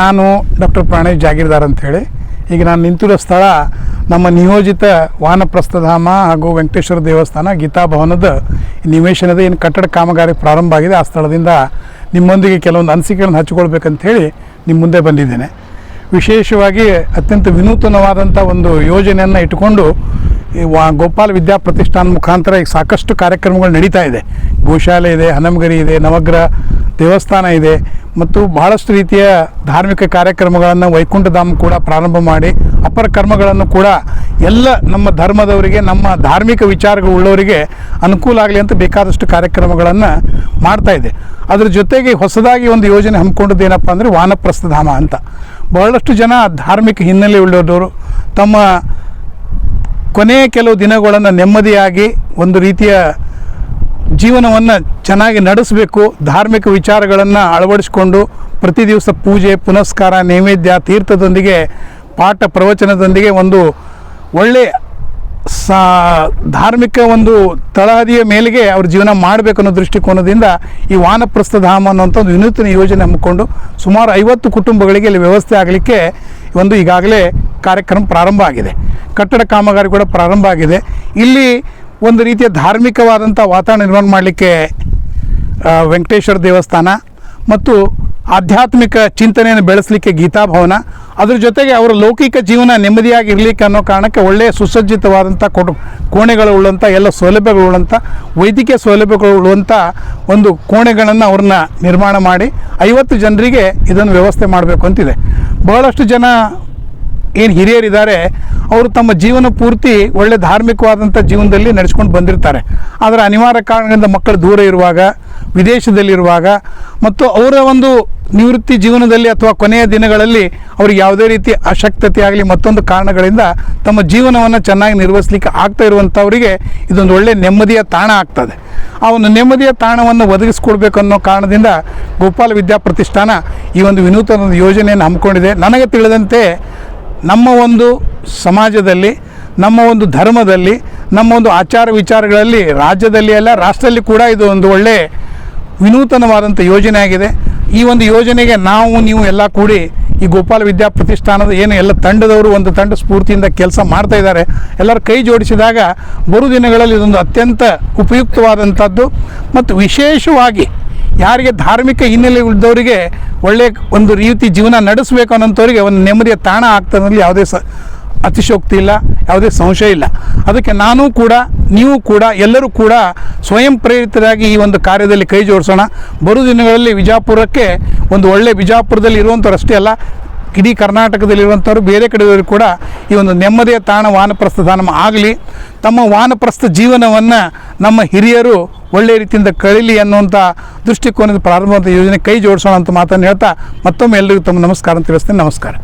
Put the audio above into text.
ನಾನು ಡಾಕ್ಟರ್ ಪ್ರಾಣೇಶ್ ಜಾಗೀರ್ದಾರ್ ಅಂಥೇಳಿ. ಈಗ ನಾನು ನಿಂತಿರೋ ಸ್ಥಳ ನಮ್ಮ ನಿಯೋಜಿತ ವಾನಪ್ರಸ್ಥಧಾಮ ಹಾಗೂ ವೆಂಕಟೇಶ್ವರ ದೇವಸ್ಥಾನ ಗೀತಾ ಭವನದ ನಿವೇಶನದ ಏನು ಕಟ್ಟಡ ಕಾಮಗಾರಿ ಪ್ರಾರಂಭ ಆಗಿದೆ, ಆ ಸ್ಥಳದಿಂದ ನಿಮ್ಮೊಂದಿಗೆ ಕೆಲವೊಂದು ಅನಿಸಿಕೆಗಳನ್ನು ಹೇಳಿ ನಿಮ್ಮ ಮುಂದೆ ಬಂದಿದ್ದೇನೆ. ವಿಶೇಷವಾಗಿ ಅತ್ಯಂತ ವಿನೂತನವಾದಂಥ ಒಂದು ಯೋಜನೆಯನ್ನು ಇಟ್ಟುಕೊಂಡು ವಾ ಗೋಪಾಲ ವಿದ್ಯಾ ಪ್ರತಿಷ್ಠಾನ ಮುಖಾಂತರ ಈಗ ಸಾಕಷ್ಟು ಕಾರ್ಯಕ್ರಮಗಳು ನಡೀತಾ ಇದೆ. ಗೋಶಾಲೆ ಇದೆ, ಹನಮಗರಿ ಇದೆ, ನವಗ್ರಹ ದೇವಸ್ಥಾನ ಇದೆ ಮತ್ತು ಬಹಳಷ್ಟು ರೀತಿಯ ಧಾರ್ಮಿಕ ಕಾರ್ಯಕ್ರಮಗಳನ್ನು ವೈಕುಂಠಧಾಮ ಕೂಡ ಪ್ರಾರಂಭ ಮಾಡಿ ಅಪರ ಕರ್ಮಗಳನ್ನು ಕೂಡ ಎಲ್ಲ ನಮ್ಮ ಧರ್ಮದವರಿಗೆ, ನಮ್ಮ ಧಾರ್ಮಿಕ ವಿಚಾರಗಳು ಉಳ್ಳವರಿಗೆ ಅನುಕೂಲ ಆಗಲಿ ಅಂತ ಬೇಕಾದಷ್ಟು ಕಾರ್ಯಕ್ರಮಗಳನ್ನು ಮಾಡ್ತಾ ಇದೆ. ಅದ್ರ ಜೊತೆಗೆ ಹೊಸದಾಗಿ ಒಂದು ಯೋಜನೆ ಹಮ್ಮಿಕೊಂಡದ್ದು ಏನಪ್ಪ ಅಂದರೆ ವಾನಪ್ರಸ್ಥಧಾಮ ಅಂತ. ಬಹಳಷ್ಟು ಜನ ಧಾರ್ಮಿಕ ಹಿನ್ನೆಲೆ ಉಳ್ಳವರು, ತಮ್ಮ ಕೊನೆಯ ಕೆಲವು ದಿನಗಳನ್ನು ನೆಮ್ಮದಿಯಾಗಿ ಒಂದು ರೀತಿಯ ಜೀವನವನ್ನು ಚೆನ್ನಾಗಿ ನಡೆಸಬೇಕು, ಧಾರ್ಮಿಕ ವಿಚಾರಗಳನ್ನು ಅಳವಡಿಸಿಕೊಂಡು ಪ್ರತಿ ದಿವಸ ಪೂಜೆ, ಪುನಸ್ಕಾರ, ನೈವೇದ್ಯ, ತೀರ್ಥದೊಂದಿಗೆ, ಪಾಠ ಪ್ರವಚನದೊಂದಿಗೆ ಒಂದು ಒಳ್ಳೆ ಸಾ, ಧಾರ್ಮಿಕ ಒಂದು ತಳಹದಿಯ ಮೇಲೆಗೆ ಅವ್ರ ಜೀವನ ಮಾಡಬೇಕು ಅನ್ನೋ ದೃಷ್ಟಿಕೋನದಿಂದ ಈ ವಾನಪ್ರಸ್ಥಧಾಮ ಅನ್ನೋಂಥ ಒಂದು ವಿನೂತನ ಯೋಜನೆ ಹಮ್ಮಿಕೊಂಡು ಸುಮಾರು ಐವತ್ತು ಕುಟುಂಬಗಳಿಗೆ ಇಲ್ಲಿ ವ್ಯವಸ್ಥೆ ಆಗಲಿಕ್ಕೆ ಒಂದು ಈಗಾಗಲೇ ಕಾರ್ಯಕ್ರಮ ಪ್ರಾರಂಭ ಆಗಿದೆ. ಕಟ್ಟಡ ಕಾಮಗಾರಿ ಕೂಡ ಪ್ರಾರಂಭ ಆಗಿದೆ. ಇಲ್ಲಿ ಒಂದು ರೀತಿಯ ಧಾರ್ಮಿಕವಾದಂಥ ವಾತಾವರಣ ನಿರ್ಮಾಣ ಮಾಡಲಿಕ್ಕೆ ವೆಂಕಟೇಶ್ವರ ದೇವಸ್ಥಾನ ಮತ್ತು ಆಧ್ಯಾತ್ಮಿಕ ಚಿಂತನೆಯನ್ನು ಬೆಳೆಸಲಿಕ್ಕೆ ಗೀತಾಭವನ ಅದ್ರ ಜೊತೆಗೆ ಅವರ ಲೌಕಿಕ ಜೀವನ ನೆಮ್ಮದಿಯಾಗಿ ಇರಲಿಕ್ಕೆ ಅನ್ನೋ ಕಾರಣಕ್ಕೆ ಒಳ್ಳೆಯ ಸುಸಜ್ಜಿತವಾದಂಥ ಕೊಡು ಕೋಣೆಗಳುಳ್ಳಂಥ ಎಲ್ಲ ಸೌಲಭ್ಯಗಳು ಉಳ್ಳಂಥ ವೈದ್ಯಕೀಯ ಸೌಲಭ್ಯಗಳು ಉಳ್ಳುವಂಥ ಒಂದು ಕೋಣೆಗಳನ್ನು ಅವ್ರನ್ನ ನಿರ್ಮಾಣ ಮಾಡಿ ಐವತ್ತು ಜನರಿಗೆ ಇದನ್ನು ವ್ಯವಸ್ಥೆ ಮಾಡಬೇಕು ಅಂತಿದೆ. ಬಹಳಷ್ಟು ಜನ ಏನು ಹಿರಿಯರಿದ್ದಾರೆ, ಅವರು ತಮ್ಮ ಜೀವನ ಪೂರ್ತಿ ಒಳ್ಳೆ ಧಾರ್ಮಿಕವಾದಂಥ ಜೀವನದಲ್ಲಿ ನಡೆಸ್ಕೊಂಡು ಬಂದಿರ್ತಾರೆ. ಆದರೆ ಅನಿವಾರ್ಯ ಕಾರಣಗಳಿಂದ ಮಕ್ಕಳು ದೂರ ಇರುವಾಗ ವಿದೇಶದಲ್ಲಿರುವಾಗ ಮತ್ತು ಅವರ ಒಂದು ನಿವೃತ್ತಿ ಜೀವನದಲ್ಲಿ ಅಥವಾ ಕೊನೆಯ ದಿನಗಳಲ್ಲಿ ಅವ್ರಿಗೆ ಯಾವುದೇ ರೀತಿ ಅಶಕ್ತತೆ ಆಗಲಿ ಮತ್ತೊಂದು ಕಾರಣಗಳಿಂದ ತಮ್ಮ ಜೀವನವನ್ನು ಚೆನ್ನಾಗಿ ನಿರ್ವಹಿಸಲಿಕ್ಕೆ ಆಗ್ತಾ ಇರುವಂಥವರಿಗೆ ಇದೊಂದು ಒಳ್ಳೆಯ ನೆಮ್ಮದಿಯ ತಾಣ ಆಗ್ತದೆ. ಆ ಒಂದು ನೆಮ್ಮದಿಯ ತಾಣವನ್ನು ಒದಗಿಸ್ಕೊಡ್ಬೇಕು ಅನ್ನೋ ಕಾರಣದಿಂದ ಗೋಪಾಲ ವಿದ್ಯಾ ಪ್ರತಿಷ್ಠಾನ ಈ ಒಂದು ವಿನೂತನ ಯೋಜನೆಯನ್ನು ಹಮ್ಮಿಕೊಂಡಿದೆ. ನನಗೆ ತಿಳಿದಂತೆ ನಮ್ಮ ಒಂದು ಸಮಾಜದಲ್ಲಿ, ನಮ್ಮ ಒಂದು ಧರ್ಮದಲ್ಲಿ, ನಮ್ಮ ಒಂದು ಆಚಾರ ವಿಚಾರಗಳಲ್ಲಿ, ರಾಜ್ಯದಲ್ಲಿ ಅಲ್ಲ, ರಾಷ್ಟ್ರದಲ್ಲಿ ಕೂಡ ಇದು ಒಂದು ಒಳ್ಳೆ ವಿನೂತನವಾದಂಥ ಯೋಜನೆ ಆಗಿದೆ. ಈ ಒಂದು ಯೋಜನೆಗೆ ನಾವು, ನೀವು ಎಲ್ಲ ಕೂಡಿ ಈ ಗೋಪಾಲ ವಿದ್ಯಾ ಪ್ರತಿಷ್ಠಾನದ ಏನು ಎಲ್ಲ ತಂಡದವರು ಒಂದು ತಂಡ ಸ್ಫೂರ್ತಿಯಿಂದ ಕೆಲಸ ಮಾಡ್ತಾ ಇದ್ದಾರೆ. ಎಲ್ಲರೂ ಕೈ ಜೋಡಿಸಿದಾಗ, ಬರು ದಿನಗಳಲ್ಲಿ ಇದೊಂದು ಅತ್ಯಂತ ಉಪಯುಕ್ತವಾದಂಥದ್ದು ಮತ್ತು ವಿಶೇಷವಾಗಿ ಯಾರಿಗೆ ಧಾರ್ಮಿಕ ಹಿನ್ನೆಲೆ ಉಳಿದವರಿಗೆ ಒಳ್ಳೆ ಒಂದು ರೀತಿ ಜೀವನ ನಡೆಸಬೇಕು ಅನ್ನೋಂಥವ್ರಿಗೆ ಒಂದು ನೆಮ್ಮದಿಯ ತಾಣ ಆಗ್ತದಲ್ಲಿ ಯಾವುದೇ ಸ ಅತಿಶೋಕ್ತಿ ಇಲ್ಲ, ಯಾವುದೇ ಸಂಶಯ ಇಲ್ಲ. ಅದಕ್ಕೆ ನಾನು ಕೂಡ, ನೀವು ಕೂಡ, ಎಲ್ಲರೂ ಕೂಡ ಸ್ವಯಂ ಪ್ರೇರಿತರಾಗಿ ಈ ಒಂದು ಕಾರ್ಯದಲ್ಲಿ ಕೈ ಜೋಡಿಸೋಣ. ಬರು ದಿನಗಳಲ್ಲಿ ವಿಜಾಪುರಕ್ಕೆ ಒಂದು ಒಳ್ಳೆ ವಿಜಾಪುರದಲ್ಲಿ ಇರುವಂಥವ್ರು ಅಷ್ಟೇ ಅಲ್ಲ, ಇಡೀ ಕರ್ನಾಟಕದಲ್ಲಿರುವಂಥವ್ರು ಬೇರೆ ಕಡೆಯವರು ಕೂಡ ಈ ಒಂದು ನೆಮ್ಮದಿಯ ತಾಣ ವಾನಪ್ರಸ್ಥ ಧಾಮ ಆಗಲಿ. ತಮ್ಮ ವಾನಪ್ರಸ್ಥ ಜೀವನವನ್ನು ನಮ್ಮ ಹಿರಿಯರು ಒಳ್ಳೆಯ ರೀತಿಯಿಂದ ಕಳೀಲಿ ಅನ್ನುವಂಥ ದೃಷ್ಟಿಕೋನದ ಪ್ರಾರಂಭವಂತ ಯೋಜನೆ ಕೈ ಜೋಡಿಸೋಣ ಅಂತ ಮಾತನ್ನು ಹೇಳ್ತಾ ಮತ್ತೊಮ್ಮೆ ಎಲ್ಲರಿಗೂ ತಮ್ಮ ನಮಸ್ಕಾರ ಅಂತ ತಿಳಿಸ್ತೇನೆ. ನಮಸ್ಕಾರ.